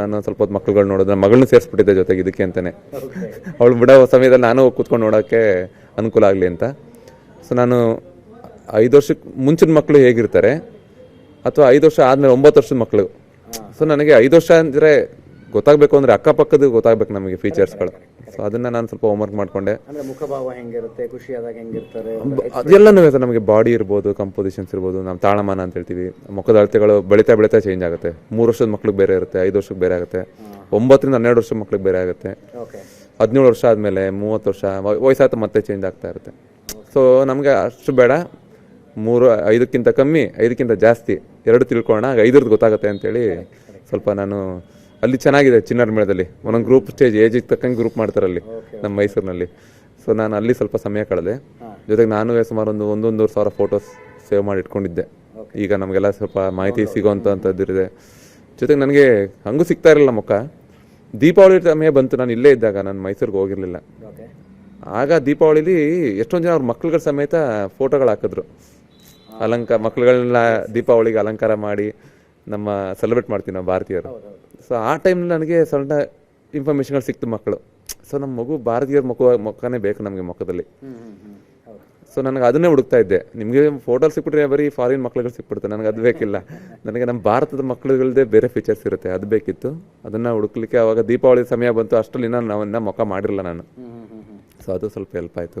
ನಾನು ಸ್ವಲ್ಪ ಹೊತ್ತು ಮಕ್ಳುಗಳು ನೋಡಿದ್ರೆ ಮಗಳನ್ನ ಸೇರಿಸ್ಬಿಟ್ಟಿದ್ದೆ ಜೊತೆಗೆ ಇದಕ್ಕೆ ಅಂತಾನೆ. ಅವಳು ಬಿಡೋ ಸಮಯದಲ್ಲಿ ನಾನು ಕೂತ್ಕೊಂಡು ನೋಡೋಕ್ಕೆ ಅನುಕೂಲ ಆಗಲಿ ಅಂತ. ಸೊ ನಾನು ಐದು ವರ್ಷಕ್ಕೆ ಮುಂಚಿನ ಮಕ್ಕಳು ಹೇಗಿರ್ತಾರೆ? ಅಥವಾ ಐದು ವರ್ಷ ಆದಮೇಲೆ ಒಂಬತ್ತು ವರ್ಷದ ಮಕ್ಕಳು ಸೊ ನನಗೆ ಐದು ವರ್ಷ ಅಂದರೆ ಗೊತ್ತಾಗಬೇಕು ಅಂದರೆ ಅಕ್ಕಪಕ್ಕದ ಗೊತ್ತಾಗಬೇಕು ನಮಗೆ ಫೀಚರ್ಸ್ಗಳು ಸೊ ಅದನ್ನು ನಾನು ಸ್ವಲ್ಪ ಹೋಮ್ವರ್ಕ್ ಮಾಡಿಕೊಂಡೆ. ಅಂದ್ರೆ ಮುಖಭಾವ ಹೆಂಗಿರುತ್ತೆ ಖುಷಿಯಾದಾಗ ಹೆಂಗಿರ್ತಾರೆ? ಅದೆಲ್ಲನೂ ಸರ್ ನಮಗೆ ಬಾಡಿ ಇರ್ಬೋದು ಕಂಪೋಸಿಷನ್ಸ್ ಇರ್ಬೋದು ನಮ್ಮ ತಾಳಮಾನ ಅಂತ ಹೇಳ್ತೀವಿ. ಮುಖದ ಅಳತೆಗಳು ಬೆಳೀತಾ ಬೆಳೀತಾ ಚೇಂಜ್ ಆಗುತ್ತೆ. ಮೂರು ವರ್ಷದ ಮಕ್ಳಿಗೆ ಬೇರೆ ಇರುತ್ತೆ ಐದು ವರ್ಷಕ್ಕೆ ಬೇರೆ ಆಗುತ್ತೆ. ಒಂಬತ್ತರಿಂದ ಹನ್ನೆರಡು ವರ್ಷದ ಮಕ್ಳಿಗೆ ಬೇರೆ ಆಗುತ್ತೆ. ಹದಿನೇಳು ವರ್ಷ ಆದಮೇಲೆ ಮೂವತ್ತು ವರ್ಷ ವಯಸ್ಸಾತ ವಯಸ್ಸಾದ ಮತ್ತೆ ಚೇಂಜ್ ಆಗ್ತಾ ಇರುತ್ತೆ. ಸೊ ನಮಗೆ ಅಷ್ಟು ಬೇಡ. ಮೂರು ಐದಕ್ಕಿಂತ ಕಮ್ಮಿ ಐದಕ್ಕಿಂತ ಜಾಸ್ತಿ ಎರಡು ತಿಳ್ಕೊಳ್ಳೋಣ ಐದರದ್ದು ಗೊತ್ತಾಗುತ್ತೆ ಅಂತೇಳಿ ಸ್ವಲ್ಪ ನಾನು ಅಲ್ಲಿ ಚೆನ್ನಾಗಿದೆ ಚಿನ್ನರ ಮೇಳದಲ್ಲಿ. ಒಂದೊಂದು ಗ್ರೂಪ್ ಸ್ಟೇಜ್ ಏಜಿಗೆ ತಕ್ಕಂಗೆ ಗ್ರೂಪ್ ಮಾಡ್ತಾರೆ ಅಲ್ಲಿ ನಮ್ಮ ಮೈಸೂರಿನಲ್ಲಿ. ಸೊ ನಾನು ಅಲ್ಲಿ ಸ್ವಲ್ಪ ಸಮಯ ಕಳೆದೆ. ಜೊತೆಗೆ ನಾನು ಸುಮಾರು ಒಂದು ಒಂದೊಂದೂವರೆ ಸಾವಿರ ಫೋಟೋಸ್ ಸೇವ್ ಮಾಡಿ ಇಟ್ಕೊಂಡಿದ್ದೆ. ಈಗ ನಮಗೆಲ್ಲ ಸ್ವಲ್ಪ ಮಾಹಿತಿ ಸಿಗೋವಂಥದ್ದಿದೆ ಜೊತೆಗೆ ನನಗೆ ಹಂಗೂ ಸಿಗ್ತಾ ಇರಲಿಲ್ಲ ಮುಖ. ದೀಪಾವಳಿ ಸಮಯ ಬಂತು ನಾನು ಇಲ್ಲೇ ಇದ್ದಾಗ ನಾನು ಮೈಸೂರಿಗೆ ಹೋಗಿರಲಿಲ್ಲ. ಆಗ ದೀಪಾವಳಿಲಿ ಎಷ್ಟೊಂದು ಜನ ಅವ್ರ ಮಕ್ಳುಗಳ ಸಮೇತ ಫೋಟೋಗಳು ಹಾಕಿದ್ರು. ಅಲಂಕಾರ ಮಕ್ಳುಗಳನ್ನ ದೀಪಾವಳಿಗೆ ಅಲಂಕಾರ ಮಾಡಿ ನಮ್ಮ ಸೆಲೆಬ್ರೇಟ್ ಮಾಡ್ತೀವಿ ನಾವು ಭಾರತೀಯರು. ಸೊ ಆ ಟೈಮ್ನಲ್ಲಿ ನನಗೆ ಸಣ್ಣ ಇನ್ಫಾರ್ಮೇಷನ್ಗಳು ಸಿಕ್ತು ಮಕ್ಕಳು. ಸೊ ನಮ್ಮ ಮಗು ಭಾರತೀಯರ ಮುಖ ಮುಖನೇ ಬೇಕು ನಮಗೆ ಮುಖದಲ್ಲಿ ಸೊ ನನಗೆ ಅದನ್ನೇ ಹುಡುಕ್ತಾ ಇದ್ದೆ. ನಿಮಗೆ ಫೋಟೋ ಸಿಕ್ಬಿಟ್ರೆ ಬರೀ ಫಾರಿನ್ ಮಕ್ಳುಗಳು ಸಿಕ್ಬಿಡ್ತಾರೆ ನನಗೆ ಅದು ಬೇಕಿಲ್ಲ. ನನಗೆ ನಮ್ಮ ಭಾರತದ ಮಕ್ಕಳುಗಳದೇ ಬೇರೆ ಫೀಚರ್ಸ್ ಇರುತ್ತೆ. ಅದು ಬೇಕಿತ್ತು. ಅದನ್ನು ಹುಡುಕ್ಲಿಕ್ಕೆ ಅವಾಗ ದೀಪಾವಳಿ ಸಮಯ ಬಂತು. ಅಷ್ಟರಲ್ಲಿ ನಾನು ನಾವನ್ನ ಮುಖ ಮಾಡಿರಲ್ಲ ನಾನು. ಸೊ ಅದು ಸ್ವಲ್ಪ ಹೆಲ್ಪ್ ಆಯಿತು.